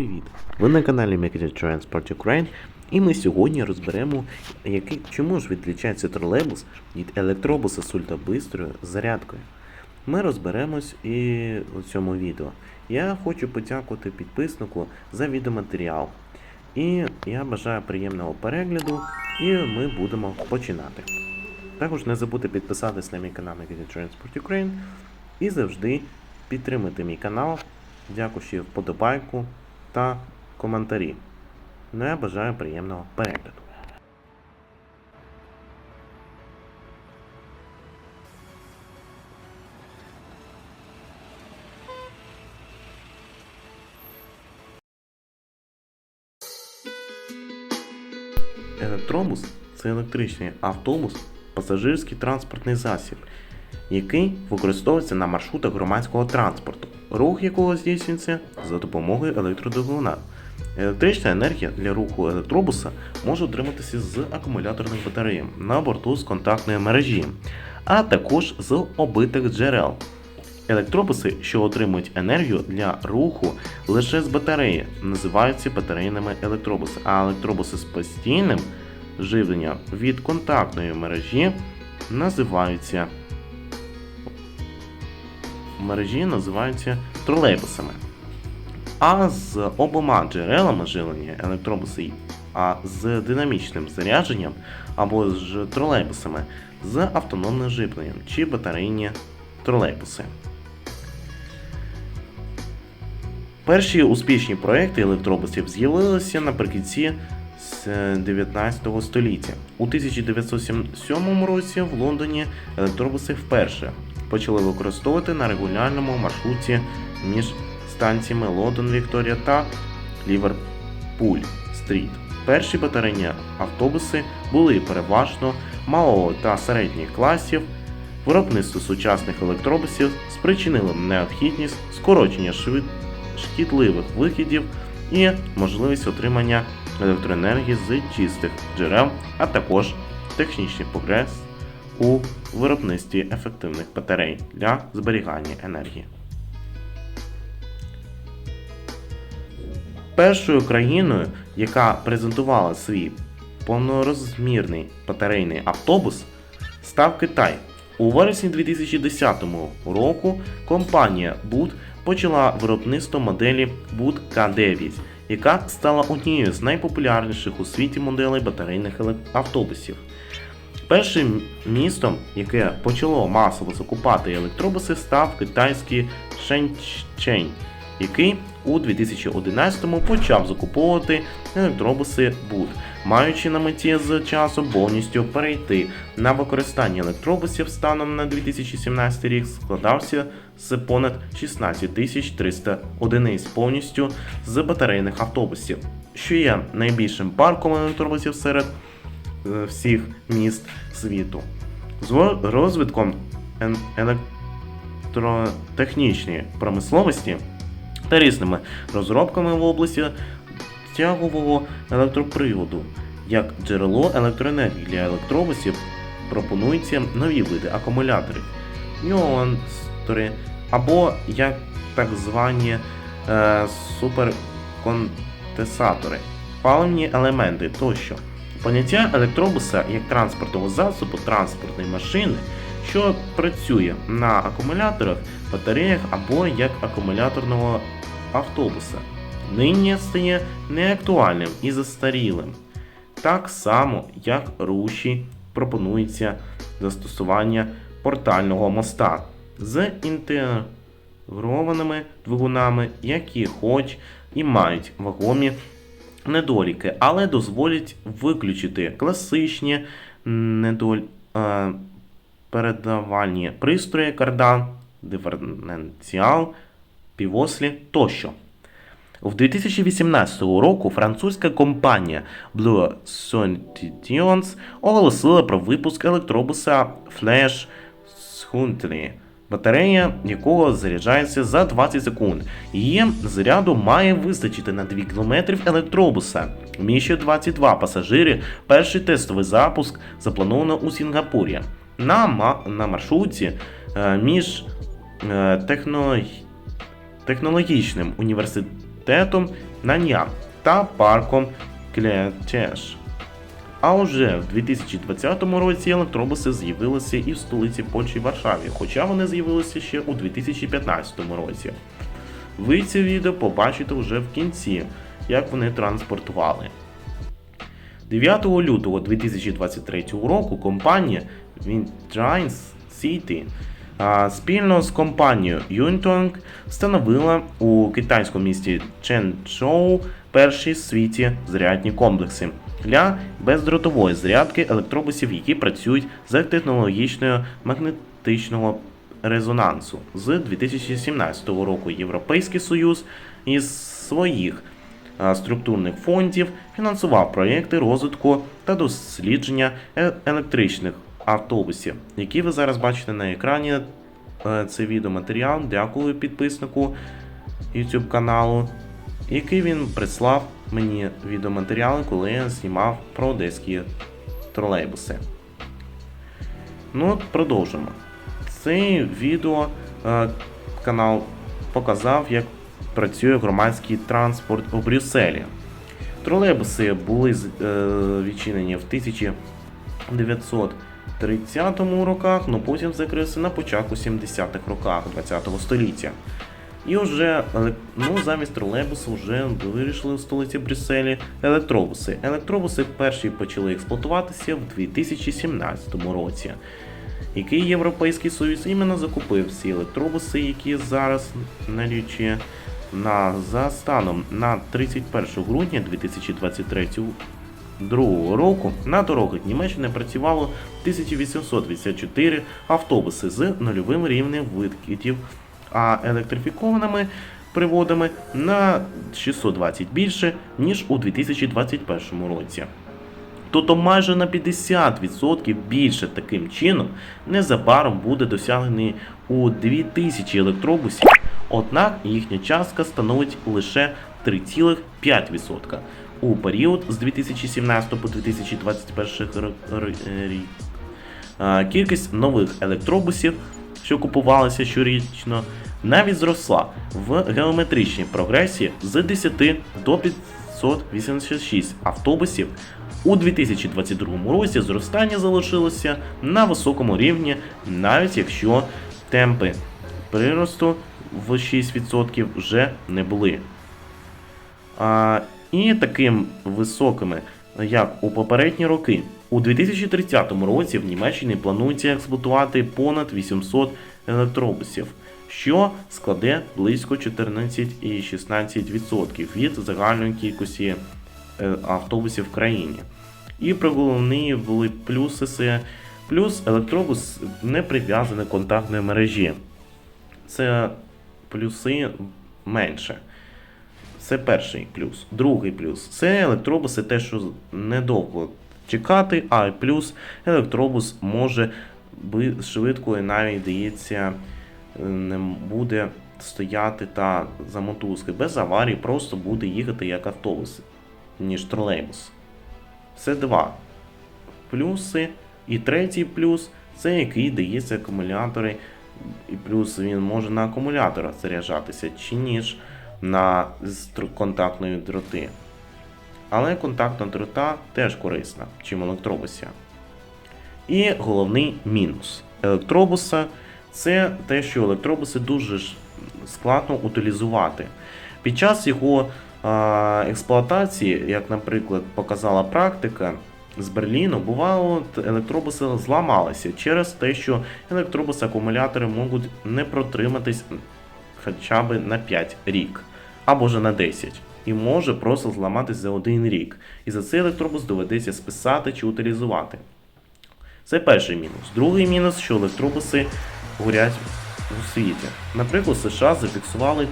привіт! Ви на каналі Microsoft Transport Ukraine і ми сьогодні розберемо, який, чому ж відрізняється тролейбус від електробуса з ультрабистрою зарядкою. Ми розберемось і у цьому відео. Я хочу подякувати підписнику за відеоматеріал. І я бажаю приємного перегляду, і ми будемо починати. Також не забудьте підписатись на мій канал Microsoft Transport Ukraine і завжди підтримати мій канал, дякуючи вподобайку та коментарі. Ну я бажаю приємного перегляду. Електробус це електричний автобус, пасажирський транспортний засіб, який використовується на маршрутах громадського транспорту, рух якого здійснюється за допомогою електродвигуна. Електрична енергія для руху електробуса може отриматися з акумуляторних батарей на борту з контактної мережі, а також з обитих джерел. Електробуси, що отримують енергію для руху лише з батареї, називаються батарейними електробуси, а електробуси з постійним живленням від контактної мережі називаються мережі називаються тролейбусами. А з обома джерелами живлення електробуси, а з динамічним зарядженням або з тролейбусами з автономним живленням чи батарейні тролейбуси. Перші успішні проекти електробусів з'явилися наприкінці 19 століття. У 1907 році в Лондоні електробуси вперше почали використовувати на регулярному маршруті між станціями Лондон Вікторія та Ліверпуль Стріт. Перші батарейні автобуси були переважно малого та середніх класів. Виробництво сучасних електробусів спричинило необхідність скорочення шкідливих вихідів і можливість отримання електроенергії з чистих джерел, а також технічний прогрес у виробництві ефективних батарей для зберігання енергії. Першою країною, яка презентувала свій повнорозмірний батарейний автобус, став Китай. У вересні 2010 року компанія BUD почала виробництво моделі BUD K9, яка стала однією з найпопулярніших у світі моделей батарейних автобусів. Першим містом, яке почало масово закупати електробуси, став китайський Шенчень, який у 2011-му почав закуповувати електробуси BUD, маючи на меті з часом повністю перейти на використання електробусів станом на 2017 рік складався з понад 16 300 одиниць повністю з батарейних автобусів, що є найбільшим парком електробусів серед всіх міст світу. З розвитком електротехнічної промисловості та різними розробками в області тягового електроприводу як джерело електроенергії для електробусів пропонуються нові види акумуляторів, нюанстори або як так звані е, суперконтесатори, паливні елементи тощо. Поняття електробуса як транспортного засобу транспортної машини, що працює на акумуляторах, батареях або як акумуляторного автобуса, нині стає неактуальним і застарілим. Так само, як руші пропонується застосування портального моста з інтегрованими двигунами, які хоч і мають вагомі недоліки, але дозволять виключити класичні недоль... е, передавальні пристрої кардан, диференціал, півослі тощо. В 2018 року французька компанія Blue Sentience оголосила про випуск електробуса Flash Schuntry, батарея якого заряджається за 20 секунд. Її заряду має вистачити на 2 км електробуса. Вміщує 22 пасажири. Перший тестовий запуск заплановано у Сінгапурі. На, ма- на маршруті е, між е, техно... технологічним університетом Наньян та парком Клетеж. А уже в 2020 році електробуси з'явилися і в столиці Польщі Варшаві, хоча вони з'явилися ще у 2015 році. Ви це відео побачите вже в кінці, як вони транспортували. 9 лютого 2023 року компанія Wintrines City спільно з компанією Yuntong встановила у китайському місті Ченчжоу перші світі зарядні комплекси для бездротової зарядки електробусів, які працюють за технологічною магнетичного резонансу. З 2017 року Європейський Союз із своїх структурних фондів фінансував проєкти розвитку та дослідження е- електричних автобусів, які ви зараз бачите на екрані. Е, Це відеоматеріал. Дякую підписнику YouTube каналу, який він прислав мені відеоматеріали, коли я знімав про одеські тролейбуси. Ну, от продовжимо. Це відео е, канал показав, як працює громадський транспорт у Брюсселі. Тролейбуси були е, відчинені в 1930 роках, але потім закрилися на початку 70-х роках ХХ століття. І вже ну, замість тролейбусу вже вирішили в столиці Брюсселі електробуси. Електробуси перші почали експлуатуватися в 2017 році. Який Європейський Союз іменно закупив всі електробуси, які зараз налічує? На за станом на 31 грудня 2023 другого року на дорогах Німеччини працювало 1884 автобуси з нульовим рівнем викидів, а електрифікованими приводами на 620 більше, ніж у 2021 році. Тобто майже на 50% більше таким чином незабаром буде досягнений у 2000 електробусів, однак їхня частка становить лише 3,5% у період з 2017 по 2021 р- р- рік. Кількість нових електробусів, що купувалися щорічно, навіть зросла в геометричній прогресії з 10 до 586 автобусів. У 2022 році зростання залишилося на високому рівні, навіть якщо темпи приросту в 6% вже не були. А, і таким високими, як у попередні роки. У 2030 році в Німеччині планується експлуатувати понад 800 електробусів, що складе близько 14,16% від загальної кількості е, автобусів в країні. І про головні були плюси плюс електробус не прив'язаний контактної мережі. Це плюси менше. Це перший плюс. Другий плюс це електробуси, те, що недовго чекати, а плюс електробус може швидко і навіть здається е, не буде стояти та за мотузки. Без аварій просто буде їхати як автобус, ніж тролейбус. Це два плюси. І третій плюс це який дається акумулятори. І плюс він може на акумуляторах заряджатися, чи ніж на контактної дроти. Але контактна дрота теж корисна, чим електробуся. І головний мінус електробуса це те, що електробуси дуже складно утилізувати. Під час його експлуатації, як, наприклад, показала практика з Берліну, бувало, електробуси зламалися через те, що електробуси акумулятори можуть не протриматись хоча б на 5 рік або ж на 10. І може просто зламатись за один рік. І за цей електробус доведеться списати чи утилізувати. Це перший мінус. Другий мінус, що електробуси горять у світі. Наприклад, США зафіксували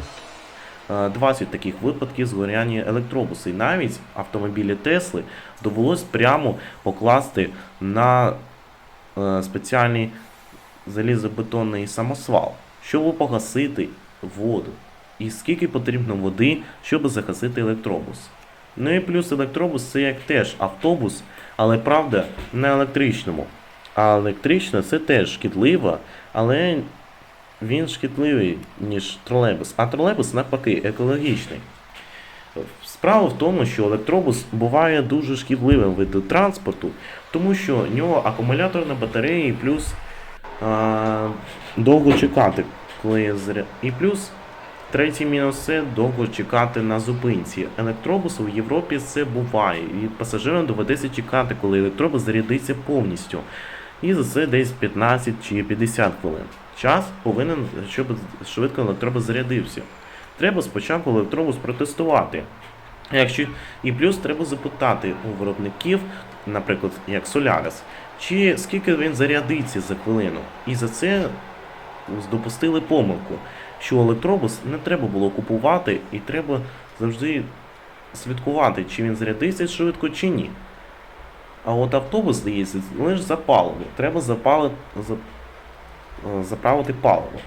е, 20 таких випадків згоряння електробуси. І навіть автомобілі Тесли довелось прямо покласти на е, спеціальний залізобетонний самосвал, щоб погасити воду. І скільки потрібно води, щоб загасити електробус. Ну і плюс електробус це як теж автобус, але правда на електричному. А електрично це теж шкідливо, але він шкідливий, ніж тролейбус. А тролейбус навпаки екологічний. Справа в тому, що електробус буває дуже шкідливим видом транспорту, тому що в нього акумуляторна батарея і плюс а, довго чекати, коли заря... І плюс третій мінус це довго чекати на зупинці. Електробусу в Європі це буває, і пасажирам доведеться чекати, коли електробус зарядиться повністю. І за це десь 15 чи 50 хвилин. Час повинен, щоб швидко електробус зарядився. Треба спочатку електробус протестувати. Якщо і плюс треба запитати у виробників, наприклад, як Solaris, чи скільки він зарядиться за хвилину. І за це допустили помилку, що електробус не треба було купувати, і треба завжди слідкувати, чи він зарядиться швидко, чи ні. А от автобус, здається, лише за. Треба запали, за, е, заправити паливо.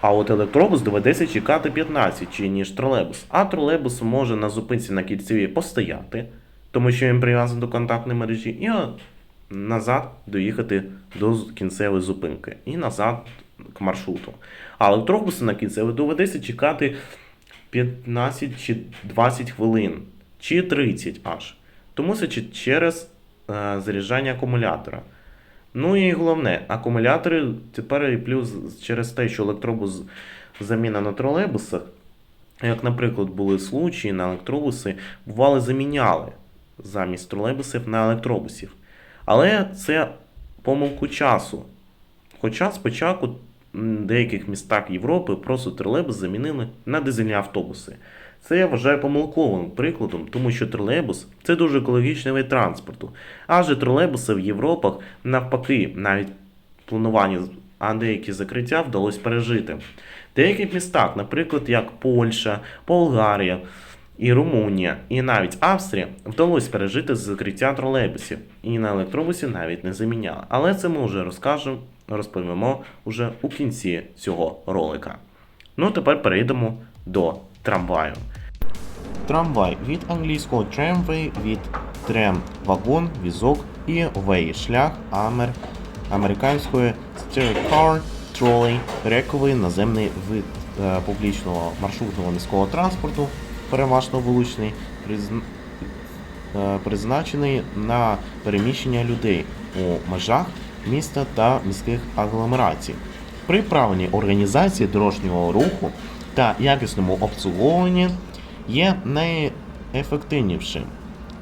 А от електробус доведеться чекати 15 чи ніж тролейбус. А тролейбус може на зупинці на кільцевій постояти, тому що він прив'язаний до контактної мережі, і назад доїхати до кінцевої зупинки. І назад к маршруту. А електробуси на кінцевій доведеться чекати 15 чи 20 хвилин, чи 30 аж. Тому це через е, заряджання акумулятора. Ну і головне, акумулятори тепер і плюс через те, що електробус заміна на тролейбусах, як, наприклад, були случаї на електробуси, бували заміняли замість тролейбусів на електробусів. Але це помилку часу. Хоча спочатку деяких містах Європи просто тролейбус замінили на дизельні автобуси. Це я вважаю помилковим прикладом, тому що тролейбус це дуже екологічний вид транспорту. Адже тролейбуси в Європах навпаки, навіть планування, а деякі закриття вдалося пережити. В деяких містах, наприклад, як Польща, Болгарія і Румунія, і навіть Австрія, вдалося пережити закриття тролейбусів, і на електробусі навіть не заміняли. Але це ми вже розкажемо, розповімо уже у кінці цього ролика. Ну, тепер перейдемо до трамваю. Трамвай від англійського tramway, від трем вагон, візок і way шлях амер, американської car, trolley, рековий наземний вид е, публічного маршрутного міського транспорту, переважно вуличний, е, призначений на переміщення людей у межах міста та міських агломерацій. При правильній організації дорожнього руху та якісному обслуговуванні є найефективнішим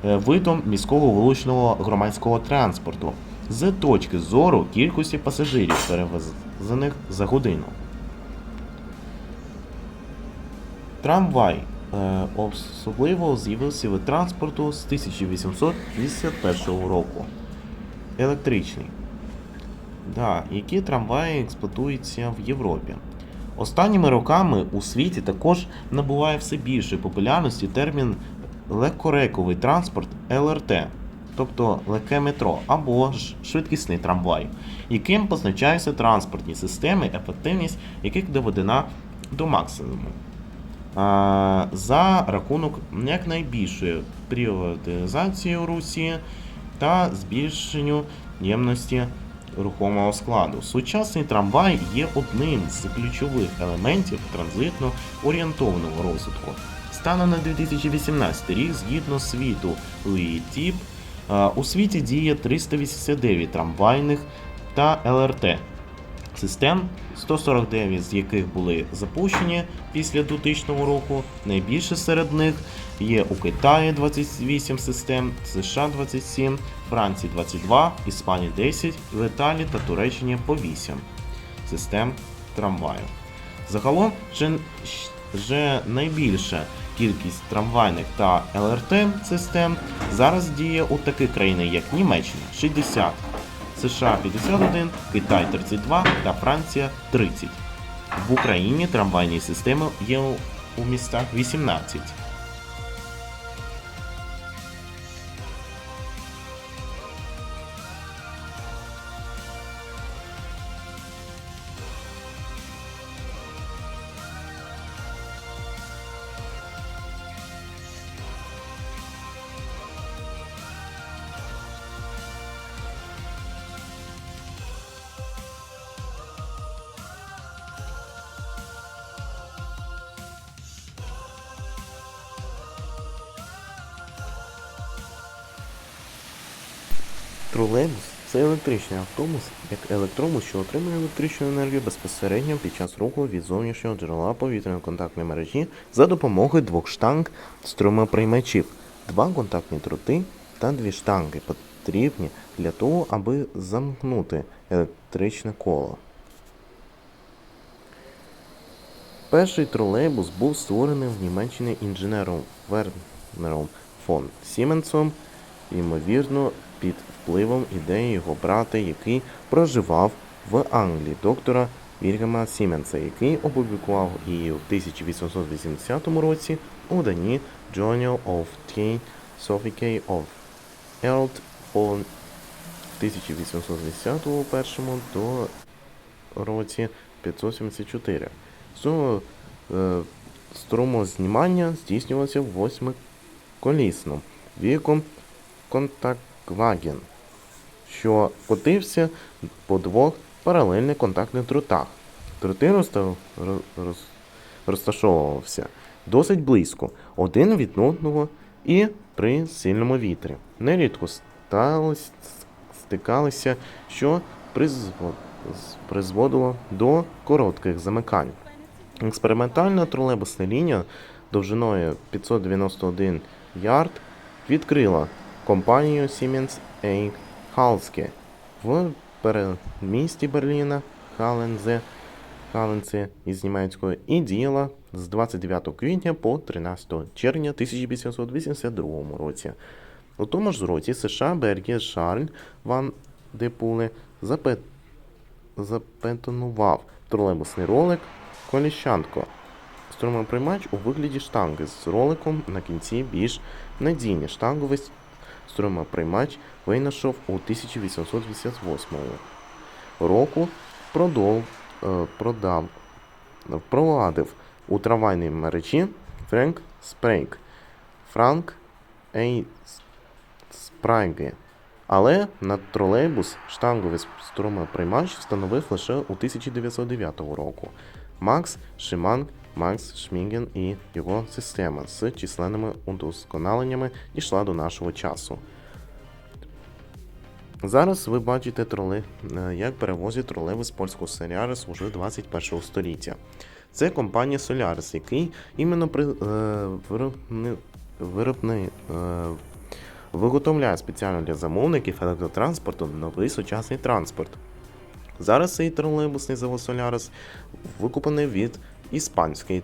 е, видом міського вуличного громадського транспорту з точки зору кількості пасажирів, перевезених за годину. Трамвай особливо з'явився від транспорту з 1851 року. Електричний. Да, які трамваї експлуатуються в Європі. Останніми роками у світі також набуває все більшої популярності термін легкорековий транспорт ЛРТ, тобто легке метро або ж швидкісний трамвай, яким позначаються транспортні системи, ефективність яких доведена до максимуму. За рахунок якнайбільшої приватизації у Русі та збільшенню ємності рухомого складу. Сучасний трамвай є одним з ключових елементів транзитно орієнтованого розвитку. Станом на 2018 рік, згідно світу ЛІТІП, у світі діє 389 трамвайних та ЛРТ систем, 149 з яких були запущені після 2000 року. Найбільше серед них є у Китаї 28 систем, США 27, Франції 22, Іспанії 10, в Італії та Туреччині по 8 систем трамваю. Загалом вже, найбільша кількість трамвайних та ЛРТ систем зараз діє у таких країнах, як Німеччина 60, США 51, Китай 32 та Франція 30. В Україні трамвайні системи є у- містах 18. Тролейбус це електричний автобус, як електробус, що отримує електричну енергію безпосередньо під час руху від зовнішнього джерела повітряної контактної мережі за допомогою двох штанг струмоприймачів, два контактні дроти та дві штанги потрібні для того, аби замкнути електричне коло. Перший тролейбус був створений в Німеччині інженером Вернером фон Сіменсом, ймовірно, під впливом ідеї його брата, який проживав в Англії, доктора Вільгема Сіменса, який опублікував її у 1880 році у виданні Journal of Theosophicae of Earth по 1881 до році 574. Сума е, струмознімання здійснювалося восьмиколісним віком контактваген, що котився по двох паралельних контактних роз- роз- розташовувався досить близько один від одного і при сильному вітрі. Нерідко сталось, стикалися, що призво- призводило до коротких замикань. Експериментальна тролейбусна лінія довжиною 591 ярд відкрила компанію Siemens A. Halske в передмісті Берліна Халензе, Халенце із німецької і діяла з 29 квітня по 13 червня 1882 році. У тому ж році США Бергія Шарль Ван Депуле запет запетонував тролейбусний ролик Коліщанко. Струмоприймач у вигляді штанги з роликом на кінці більш надійний штанговий с- струмоприймач винайшов у 1888 року. Продов, е, продав, провадив у трамвайній мережі Френк Спрейк. Франк Ей Спрайге. Але на тролейбус штанговий струмоприймач встановив лише у 1909 року. Макс Шиманг, Макс Шміген і його система з численними удосконаленнями дійшла до нашого часу. Зараз ви бачите тролей, е, як перевозять тролейбус польського Solaris уже 21 століття. Це компанія Solaris, який іменно при, е, виробни, е, виготовляє спеціально для замовників електротранспорту новий сучасний транспорт. Зараз цей тролейбусний завод Solaris викуплений від іспанської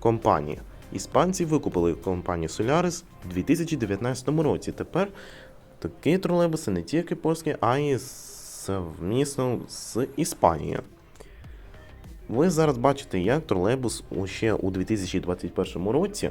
компанії. Іспанці викупили компанію Solaris у 2019 році. Тепер такі тролейбуси не тільки польські, а й совмісно з Іспанією. Ви зараз бачите, як тролейбус ще у 2021 році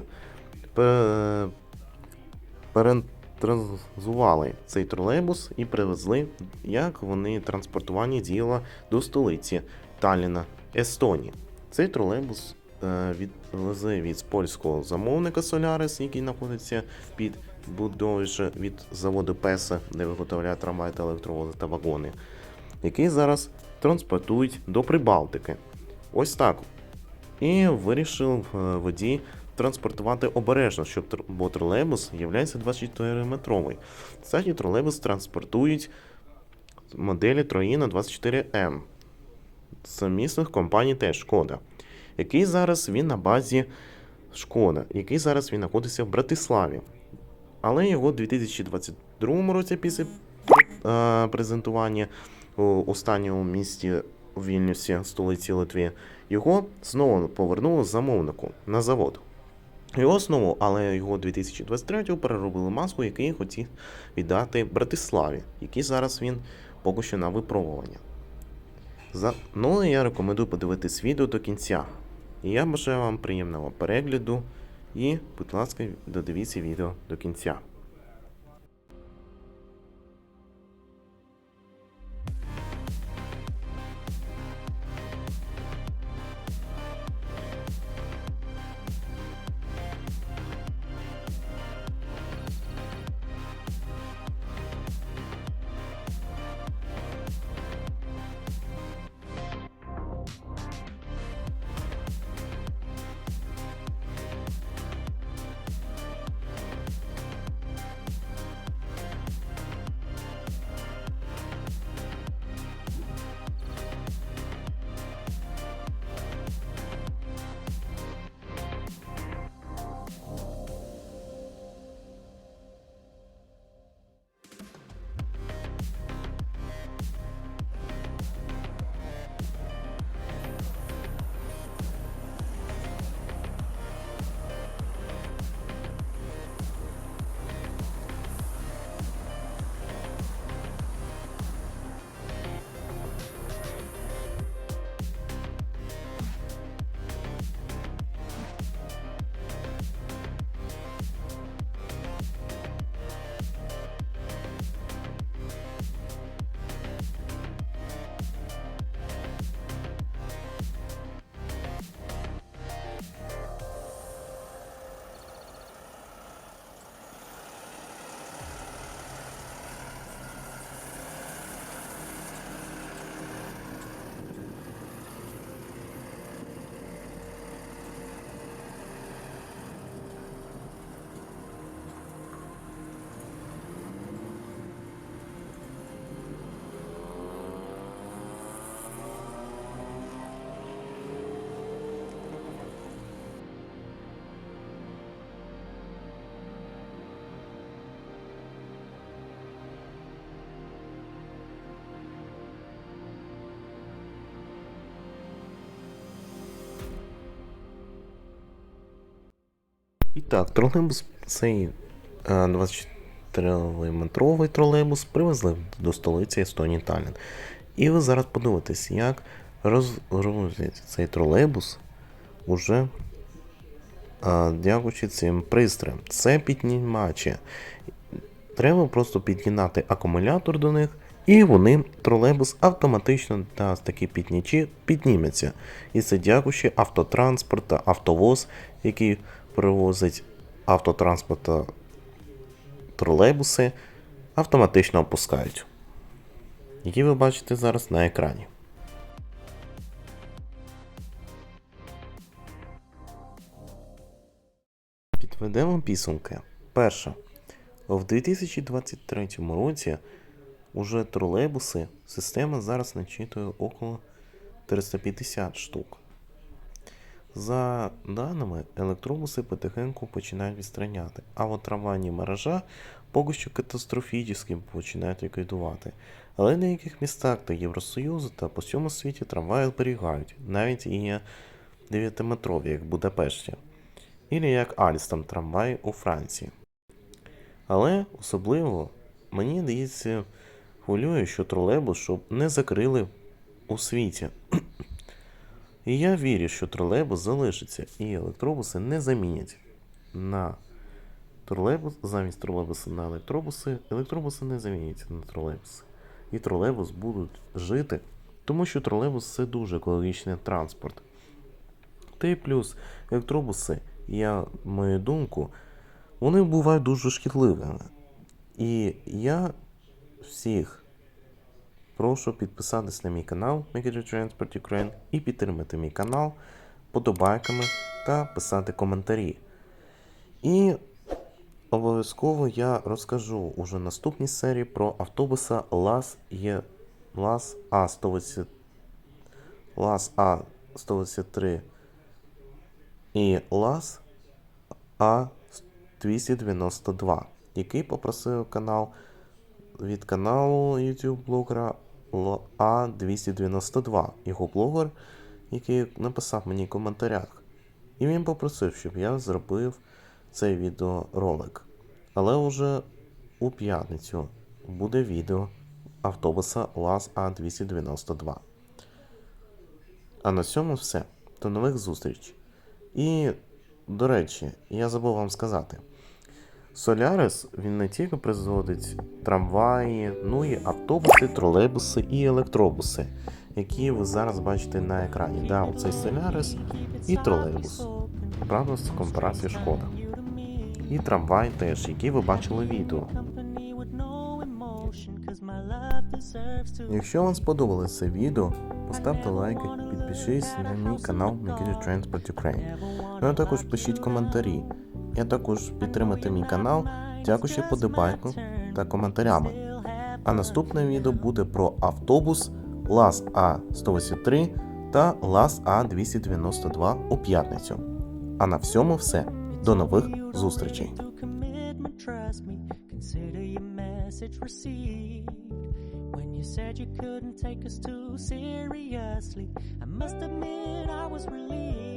перетранзували цей тролейбус і привезли, як вони транспортування діяла до столиці Талліна, Естонії. Цей тролейбус е, відвезли від польського замовника Solaris, який знаходиться під будовою від заводу Песа, де виготовляють трамваї та електровози та вагони, який зараз транспортують до Прибалтики. Ось так. І вирішив е, водій транспортувати обережно, щоб бо тролейбус є 24-метровий. Кстати, тролейбус транспортують моделі Троїна 24М сумісних компаній теж Шкода. Який зараз він на базі Шкода, який зараз він знаходиться в Братиславі. Але його у 2022 році після е, презентування у останньому місті у Вільнюсі, столиці Литви, його знову повернули замовнику на завод. Його знову, але його 2023-го переробили маску, який хотів віддати Братиславі, який зараз він поки що на випробування. За... Ну, я рекомендую подивитись відео до кінця. І я бажаю вам приємного перегляду. І, будь ласка, додивіться відео до кінця. Так, тролейбус цей е, 24-метровий тролейбус привезли до столиці Естонії Таллін. І ви зараз подивитесь, як розгрузять цей тролейбус уже а, дякуючи цим пристроям. Це піднімачі. Треба просто під'єднати акумулятор до них, і вони, тролейбус, автоматично та такі піднічі підніметься. І це дякуючи автотранспорт та автовоз, який перевозить автотранспорт та тролейбуси, автоматично опускають. Які ви бачите зараз на екрані. Підведемо підсумки. Перше. В 2023 році уже тролейбуси система зараз начитує около 350 штук. За даними, електробуси потихеньку починають відстраняти, а от трамвайні мережа поки що катастрофічно починають ліквідувати. Але в деяких містах та Євросоюзу та по всьому світі трамваї зберігають, навіть і 9-метрові, як в Будапешті, Ілі як Альстам трамвай у Франції. Але особливо мені здається, хвилює, що тролейбус, щоб не закрили у світі. І я вірю, що тролейбус залишиться і електробуси не замінять на тролейбус, замість тролейбуса на електробуси, електробуси не заміняться на тролейбуси. І тролейбус будуть жити, тому що тролейбус це дуже екологічний транспорт. Та й плюс електробуси, я мою думку, вони бувають дуже шкідливими. І я всіх прошу підписатись на мій канал Micro Transport Ukraine і підтримати мій канал подобайками та писати коментарі. І обов'язково я розкажу уже наступній серії про автобуса LAS є LAS A180 LAS A183 і LAS A292, який попросив канал від каналу YouTube блогера А292, його блогер, який написав мені в коментарях. І він попросив, щоб я зробив цей відеоролик. Але вже у п'ятницю буде відео автобуса ЛАЗ А292. А на цьому все. До нових зустріч. І, до речі, я забув вам сказати. Солярис він не тільки производить трамваї, ну і автобуси, тролейбуси і електробуси, які ви зараз бачите на екрані. Да, оцей Солярис і тролейбус. Правда, з компарації шкода. І трамвай теж, який ви бачили відео. Якщо вам сподобалось це відео, поставте лайк і підпишись на мій канал Mikiri Transport Ukraine. Ну а також пишіть коментарі. Я також підтримати мій канал, дякуючи подобайку та коментарями. А наступне відео буде про автобус ЛАЗ А183 та ЛАЗ А292 у п'ятницю. А на всьому все. До нових зустрічей. When you said you couldn't take us too seriously, I must admit I was relieved.